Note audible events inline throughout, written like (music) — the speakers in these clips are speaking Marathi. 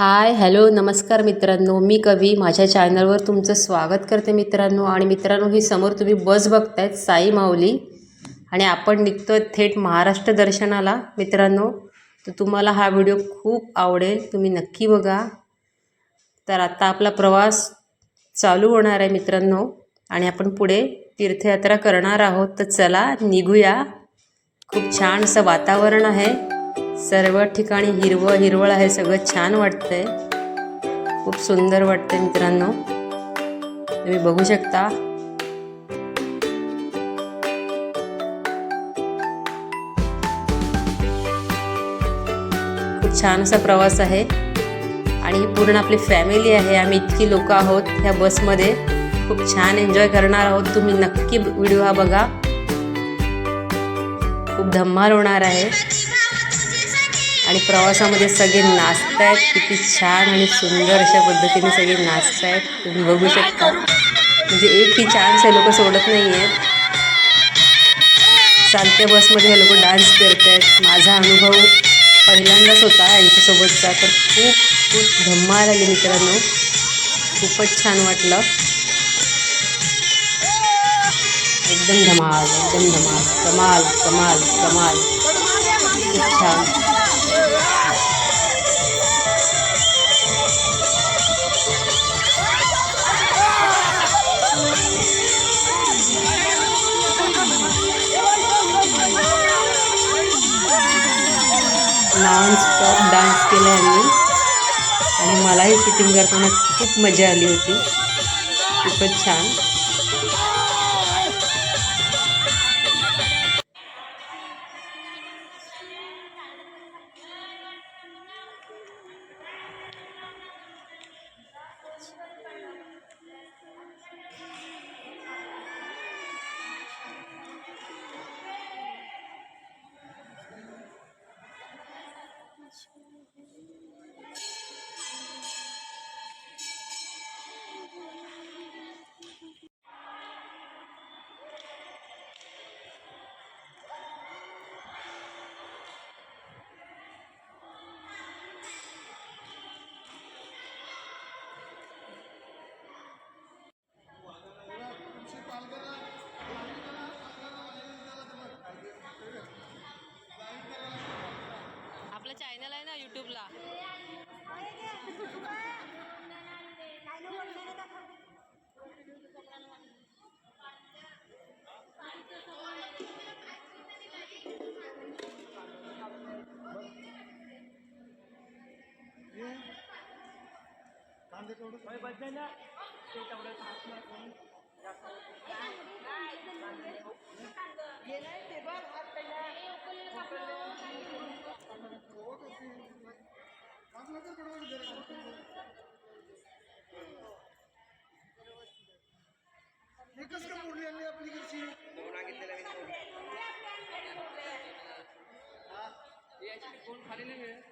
हाय हॅलो नमस्कार मित्रांनो. मी कवी. माझ्या चॅनलवर तुमचं स्वागत करते मित्रांनो. आणि मित्रांनो ही समोर तुम्ही बस बघतायत साई माऊली. आणि आपण निघतो थेट महाराष्ट्र दर्शनाला. मित्रांनो तर तुम्हाला हा व्हिडिओ खूप आवडेल. तुम्ही नक्की बघा. तर आता आपला प्रवास चालू होणार आहे मित्रांनो. आणि आपण पुढे तीर्थयात्रा करणार आहोत. तर चला निघूया. खूप छान असं वातावरण आहे. सर्व ठिकाणी हिरवं हिरवळ आहे सगळं छान वाटतंय. खूप सुंदर वाटतंय मित्रांनो. तुम्ही बघू शकता. खूप छान असा प्रवास आहे. आणि ही पूर्ण आपली फॅमिली आहे. आम्ही इतकी लोक आहोत ह्या बसमध्ये खूप छान एन्जॉय करणार आहोत. तुम्ही नक्की व्हिडिओ हा बघा. खूप धम्माल होणार आहे. आणि प्रवासामध्ये सगळे नाचतायत किती छान आणि सुंदर अशा पद्धतीने सगळे नाचतायत. तुम्ही बघू शकता. म्हणजे एकही चान्स हे लोक सोडत नाही आहेत चालत्या बसमध्ये हे लोक डान्स करत आहेत माझा अनुभव पहिल्यांदाच होता यांच्यासोबतचा. तर खूप खूप धम्माल आली मित्रांनो. खूपच छान वाटलं. एकदम धमाल एकदम धमाल. कमाल कमाल कमाल. केलं मी आणि मलाही शूटिंग करताना खूप मजा आली होती. खूपच छान. आहे ना यूट्यूबला एकच का मोडली आणली आपली घरची कोण खाली नाही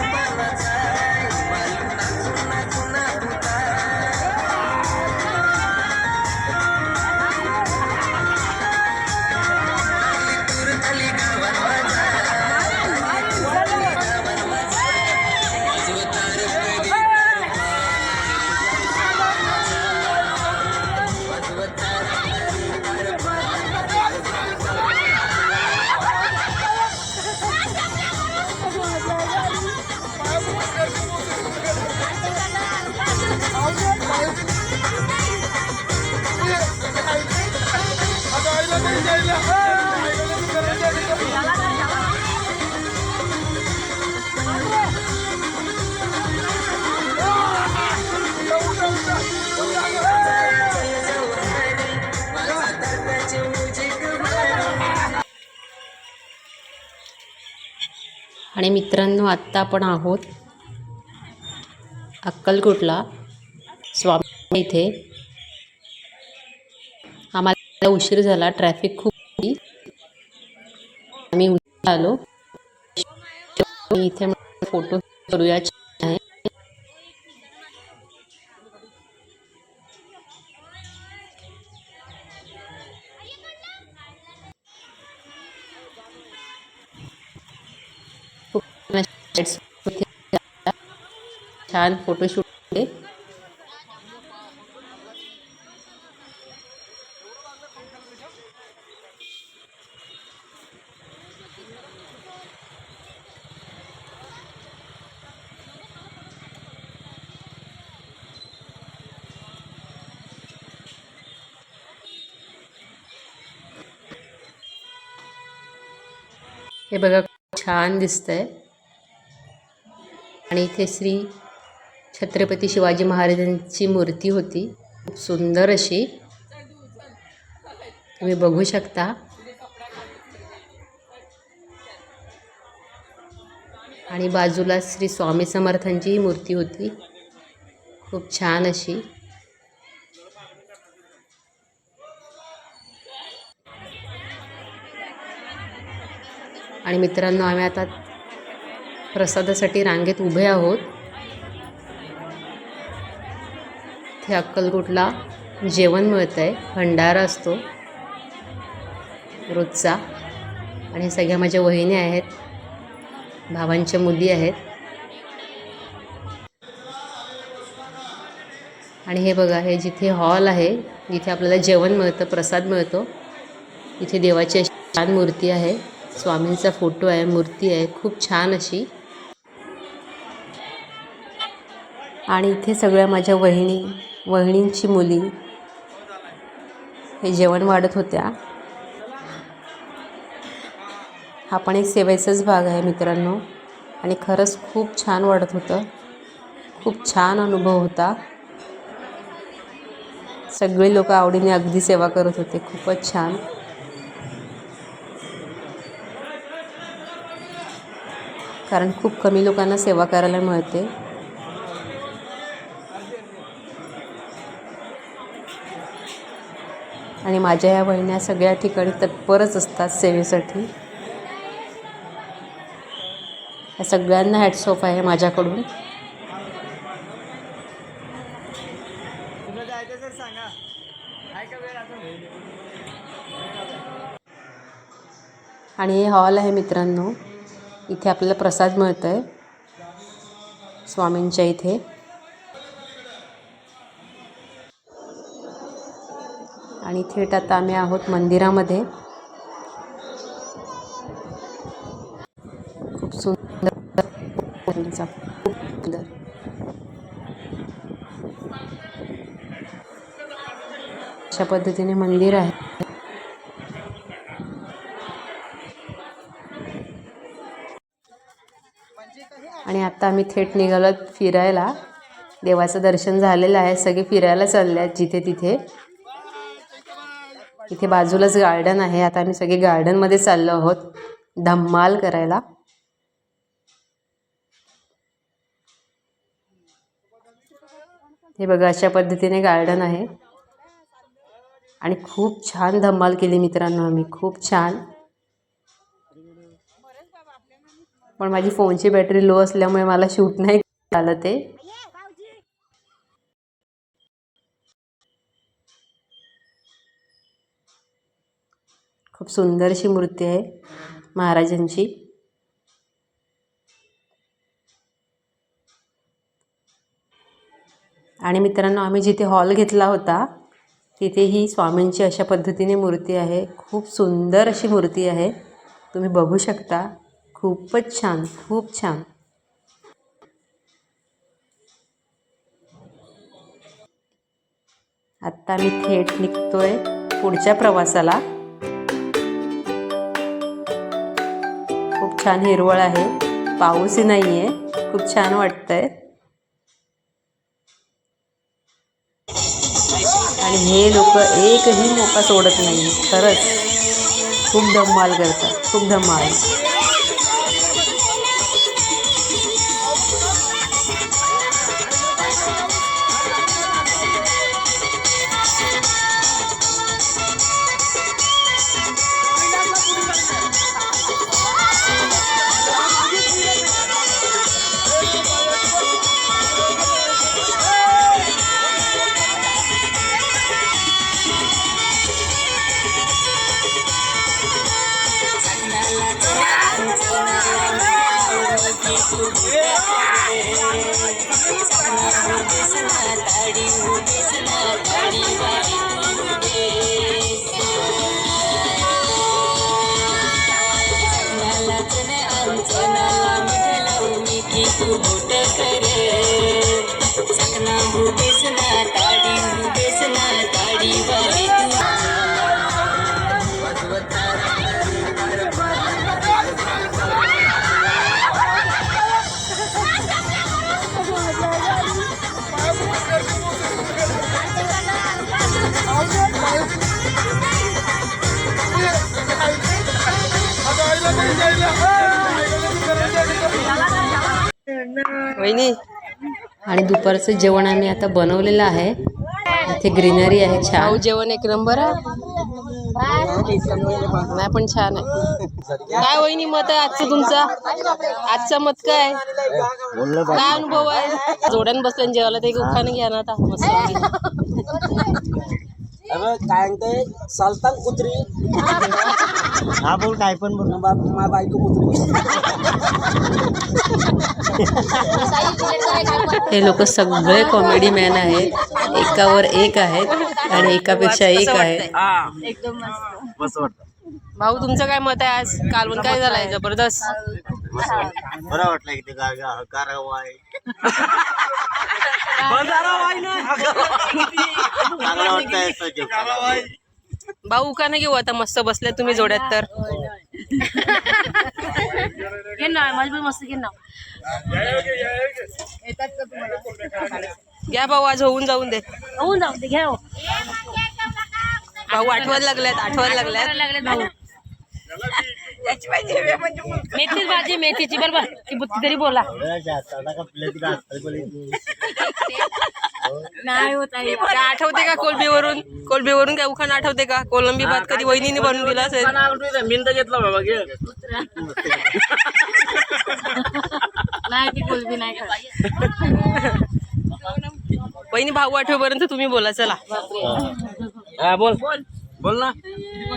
Bye. आणि मित्रांनो आत्ता आपण आहोत अक्कलकोटला. स्वामी इथे. आम्हाला उशीर झाला ट्रॅफिक खूप होती. आम्ही उशीर आलो इथे फोटो करूया. छान फोटोशूट आहे हे बघा छान दिसतंय. आणि इथे श्री छत्रपती शिवाजी महाराजांची मूर्ती होती. खूप सुंदर अशी. तुम्ही बघू शकता. आणि बाजूला श्री स्वामी समर्थांचीही मूर्ती होती. खूप छान अशी. आणि मित्रांनो आम्ही आता प्रसादासाठी रांगेत उभे आहोत. ते अक्कलकोटला जेवण मिळतं आहे भंडारा असतो रोजचा. आणि सगळ्या माझ्या वहिनी आहेत भावांच्या मुली आहेत. आणि हे बघा हे जिथे हॉल आहे जिथे आपल्याला जेवण मिळतं प्रसाद मिळतो. इथे देवाची अशी छान मूर्ती आहे स्वामींचा फोटो आहे मूर्ती आहे खूप छान अशी. आणि इथे सगळ्या माझ्या वहिनी वहिणींची मुली हे जेवण वाढत होत्या. हा पण एक सेवेचाच भाग आहे मित्रांनो. आणि खरंच खूप छान वाढत होतं. खूप छान अनुभव होता. सगळे लोक आवडीने अगदी सेवा करत होते. खूपच छान. कारण खूप कमी लोकांना सेवा करायला मिळते. आणि माझ्या या बहिण्या सगळ्या ठिकाणी तत्परच असतात सेवेसाठी. या सगळ्यांना हॅटसॉफ आहे माझ्याकडून. आणि हे हॉल आहे मित्रांनो. इथे आपल्याला प्रसाद मिळतो आहे स्वामींच्या इथे. आणि थेट आता आम्ही आहोत मंदिरामध्ये. खूप सुंदर खूप सुंदर. अशा पद्धतीने मंदिर आहे. आणि आता आम्ही थेट निघालो फिरायला. देवाचं दर्शन झालेलं आहे. सगळे फिरायला चालले आहेत जिथे तिथे इथे बाजूलाच गार्डन आहे. आता आम्ही सगळे गार्डनमध्ये चाललो आहोत. धम्माल करायला. हे बघा अशा पद्धतीने गार्डन आहे. आणि खूप छान धम्माल केली मित्रांनो आम्ही. खूप छान. पण माझी फोनची बॅटरी लो असल्यामुळे मला शूट नाही झालं ते. खूप सुंदर अशी मूर्ती आहे महाराजांची. आणि मित्रांनो आम्ही जिथे हॉल घेतला होता तिथे ही स्वामींची अशा पद्धतीने मूर्ती आहे. खूप सुंदर अशी मूर्ती आहे. तुम्ही बघू शकता. खूपच छान खूप छान. आत्ता मी थेट निघतोय पुढच्या प्रवासाला. खूप छान हिरवळ आहे. पाऊसही नाही आहे खूप छान वाटतंय. आणि हे लोक एकही मोका सोडत नाही खरंच. खूप धम्माल करतात. खूप धम्माल. उठ कर वहिनी. आणि दुपारचं जेवण आम्ही आता बनवलेलं आहे. इथे ग्रीनरी आहे छान. जेवण एक नंबर नाही पण छान आहे. काय वहिनी मत आहे आजचं तुमचं? आजचं मत काय? काय अनुभव आहे? जोड्यान बसल्यान जेवायला ते उखाने घ्या ना आता. मस्त. काय म्हणते सालतान कुत्री. हा बोल काय पण बोल. मा बायको कुत्री. हे लोक सगळे कॉमेडी मॅन आहेत. एकावर एक आहेत आणि एकापेक्षा एक आहेत. मस्त. वाटतं. भाऊ तुमचं काय मत आहे आज? कालवण काय झालंय? जबरदस्त. बरं वाटलं की ते गागा कारवाय चांगलं वाटतंय सजीव भाऊ का नाही घेऊ आता मस्त बसले तुम्ही जोड्यात तर. (laughs) घे ना माझी पण मस्त घे ना. घ्या भाऊ आज होऊन जाऊन दे होऊन जाऊ दे घ्या हो. भाऊ आठवायला लागल्यात आठवायला लागल्यात. लागले भाऊ. मेथीच भाजी मेथीची बरोबर. ती बुत्ती तरी बोला. नाही होत आहे. आठवते का कोलबीवरून? कोलबीवरून काय उखाण आठवते का? कोलंबी भात कधी वहिनीने बनवून दिला असेल? मिंत घेतला बाबा घे. नाही ती कोलबी नाही. वहिनी भाऊ आठवेपर्यंत तुम्ही बोला चला. हा बोल. बोल ना.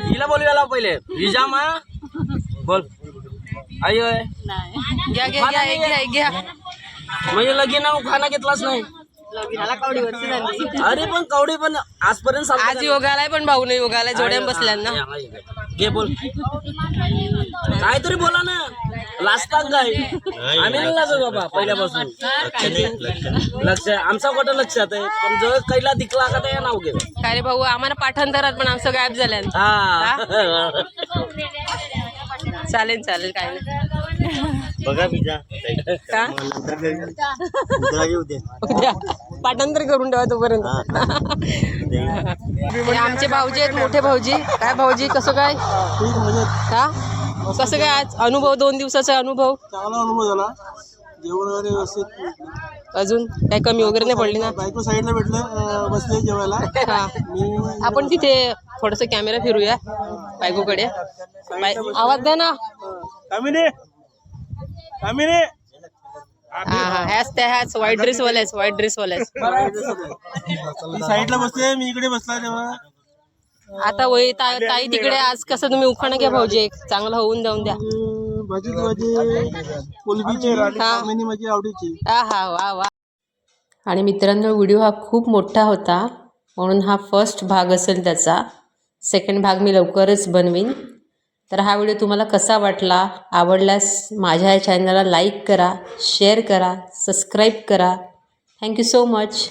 हिला बोल गेला पहिले. हिजा बोल. आयो नाही. घ्या घ्या घ्या एक घ्या एक घ्या. म्हणजे लगीन खाना घेतलाच नाही. लग्नाला कावडी वर्षी झाली. अरे पण कवडी पण आजपर्यंत चालतं आज? योगालाय पण भाऊ नाही योगालाय जोड्यान बसल्यांना. घे बोल. काहीतरी बोला ना. लाजतात काय? आम्ही नाही लाजत बाबा पहिल्यापासून. लक्ष आमचा कुठं लक्षात आहे. पण जो कैला दिखला का त्या नाव घे. काय रे भाऊ? आम्हाला पाठांतरात पण आमचं गायब झाल्यान. हा? (laughs) चालेल चालेल काय नाही. बघा पिझ्झा का? उद्या उद्या. पाठांतर करून ठेवा तोपर्यंत. हे. आमचे भाऊजी आहेत मोठे भाऊजी. काय भाऊजी कसं काय? का कसं काय आज? अनुभव दोन दिवसाचा अनुभव? चांगला अनुभव झाला. जेवण वगैरे व्यवस्थित. अजून काही कमी वगैरे नाही पडली ना? बायको साईडला भेटलं बसले जेवायला. (laughs) हा. मी आपण तिथे थोडस कॅमेरा फिरूया बायकोकडे. बाय- आवाज द्या ना. कामिनी! कामिनी! हा हा. ह्याच त्या ह्याच व्हाईट ड्रेस वाल्याच व्हाईट ड्रेस वाल्याच. (laughs) साईडला बसले मी इकडे बसला तेव्हा. आता वय ता- ताई तिकडे आज कसं तुम्ही उखाणं घ्या भाऊजी एक. चांगलं होऊन जाऊन द्या. भाजी कोलबीची कामिनी माझी आवडीची. हा वा वा. आणि मित्रांनो व्हिडिओ हा खूप मोठा होता म्हणून हा फर्स्ट भाग असेल त्याचा. सेकंड भाग मी लवकरच बनवीन. तर हा व्हिडिओ तुम्हाला कसा वाटला आवडल्यास माझ्या या चॅनलला लाईक करा शेअर करा सबस्क्राईब करा. Thank you so much